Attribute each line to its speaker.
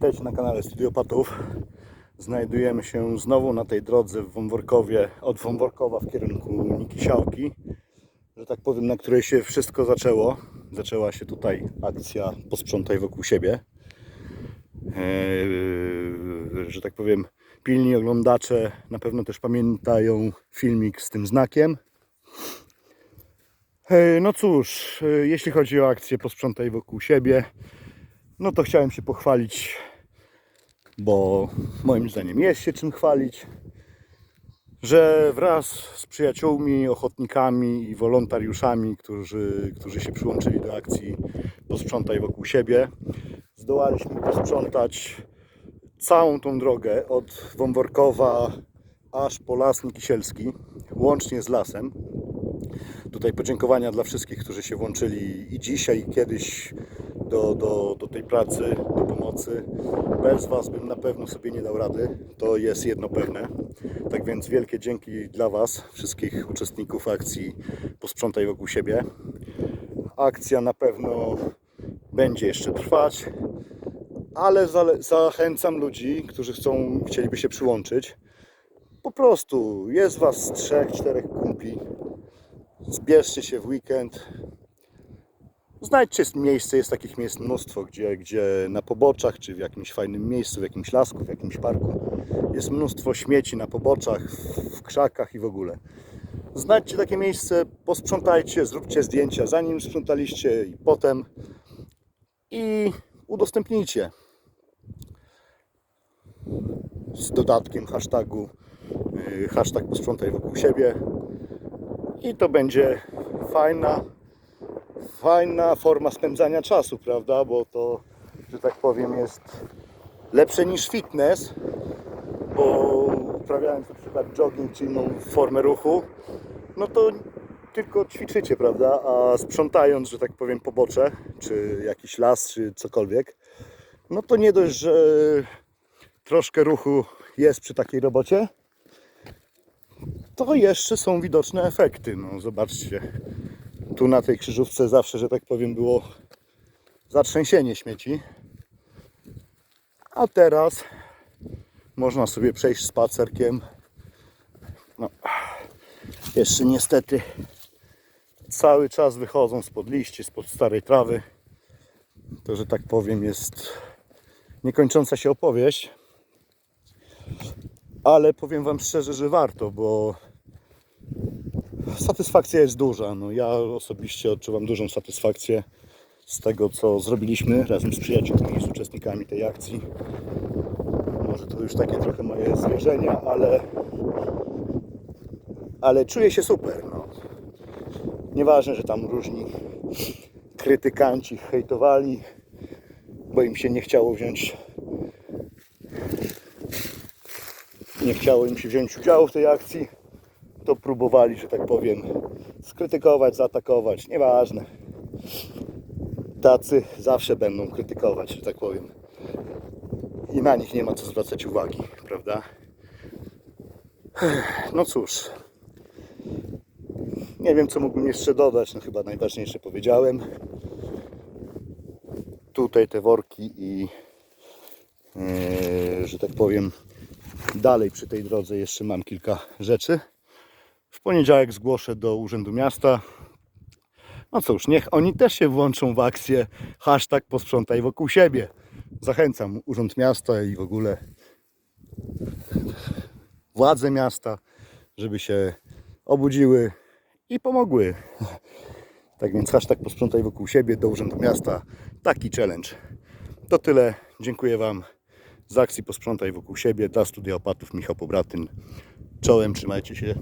Speaker 1: Witajcie na kanale Studiopatów. Znajdujemy się znowu na tej drodze w Wąworkowie, od Wąworkowa w kierunku Nikisiałki, że tak powiem, na której się wszystko zaczęło. Zaczęła się tutaj akcja Posprzątaj wokół siebie. Eee, że tak powiem, pilni oglądacze na pewno też pamiętają filmik z tym znakiem. Eee, No cóż, e, jeśli chodzi o akcję Posprzątaj wokół siebie, no to chciałem się pochwalić, bo moim zdaniem jest się czym chwalić, że wraz z przyjaciółmi, ochotnikami i wolontariuszami, którzy, którzy się przyłączyli do akcji Posprzątaj wokół siebie, zdołaliśmy posprzątać całą tą drogę od Wąworkowa aż po Las Nikisielski, łącznie z lasem. Tutaj podziękowania dla wszystkich, którzy się włączyli i dzisiaj, i kiedyś do, do, do tej pracy, do pomocy. Bez Was bym na pewno sobie nie dał rady. To jest jedno pewne. Tak więc wielkie dzięki dla Was, wszystkich uczestników akcji Posprzątaj wokół siebie. Akcja na pewno będzie jeszcze trwać, ale zachęcam ludzi, którzy chcą, chcieliby się przyłączyć. Po prostu jest Was trzech, czterech kumpli. Zbierzcie się w weekend, Znajdźcie miejsce, jest takich miejsc mnóstwo, gdzie, gdzie na poboczach, czy w jakimś fajnym miejscu, w jakimś lasku, w jakimś parku. Jest mnóstwo śmieci na poboczach, w, krzakach i w ogóle. Znajdźcie takie miejsce, posprzątajcie, zróbcie zdjęcia zanim sprzątaliście i potem. I udostępnijcie. Z dodatkiem hashtagu yy, hashtag posprzątaj wokół siebie i to będzie fajna fajna forma spędzania czasu, prawda? Bo to, że tak powiem, jest lepsze niż fitness, bo uprawiając na przykład jogging czy inną formę ruchu, no to tylko ćwiczycie, prawda? A sprzątając, że tak powiem, pobocze, czy jakiś las, czy cokolwiek, no to nie dość, że troszkę ruchu jest przy takiej robocie, to jeszcze są widoczne efekty. No zobaczcie, tu na tej krzyżówce zawsze, że tak powiem, było zatrzęsienie śmieci. A teraz można sobie przejść spacerkiem. No, jeszcze niestety cały czas wychodzą spod liści, spod starej trawy. To, że tak powiem, jest niekończąca się opowieść. Ale powiem Wam szczerze, że warto, bo satysfakcja jest duża. No, ja osobiście odczuwam dużą satysfakcję z tego, co zrobiliśmy razem z przyjaciółmi, z uczestnikami tej akcji. Może to już takie trochę moje zwierzenia, ale, ale czuję się super. No. Nieważne, że tam różni krytykanci hejtowali, bo im się nie chciało wziąć nie chciało im się wziąć udziału w tej akcji to próbowali, że tak powiem, skrytykować, zaatakować, nieważne. Tacy zawsze będą krytykować, że tak powiem. I na nich nie ma co zwracać uwagi, prawda? No cóż. Nie wiem, co mógłbym jeszcze dodać. No chyba najważniejsze powiedziałem. Tutaj te worki i, yy, że tak powiem, dalej przy tej drodze jeszcze mam kilka rzeczy. W poniedziałek zgłoszę do Urzędu Miasta. No cóż, niech oni też się włączą w akcję hashtag posprzątaj wokół siebie. Zachęcam Urząd Miasta i w ogóle władze miasta, żeby się obudziły i pomogły. Tak więc hashtag posprzątaj wokół siebie do Urzędu Miasta. Taki challenge. To tyle. Dziękuję Wam z akcji Posprzątaj wokół siebie dla studiopatów Michał Pobratyn. Czołem, trzymajcie się.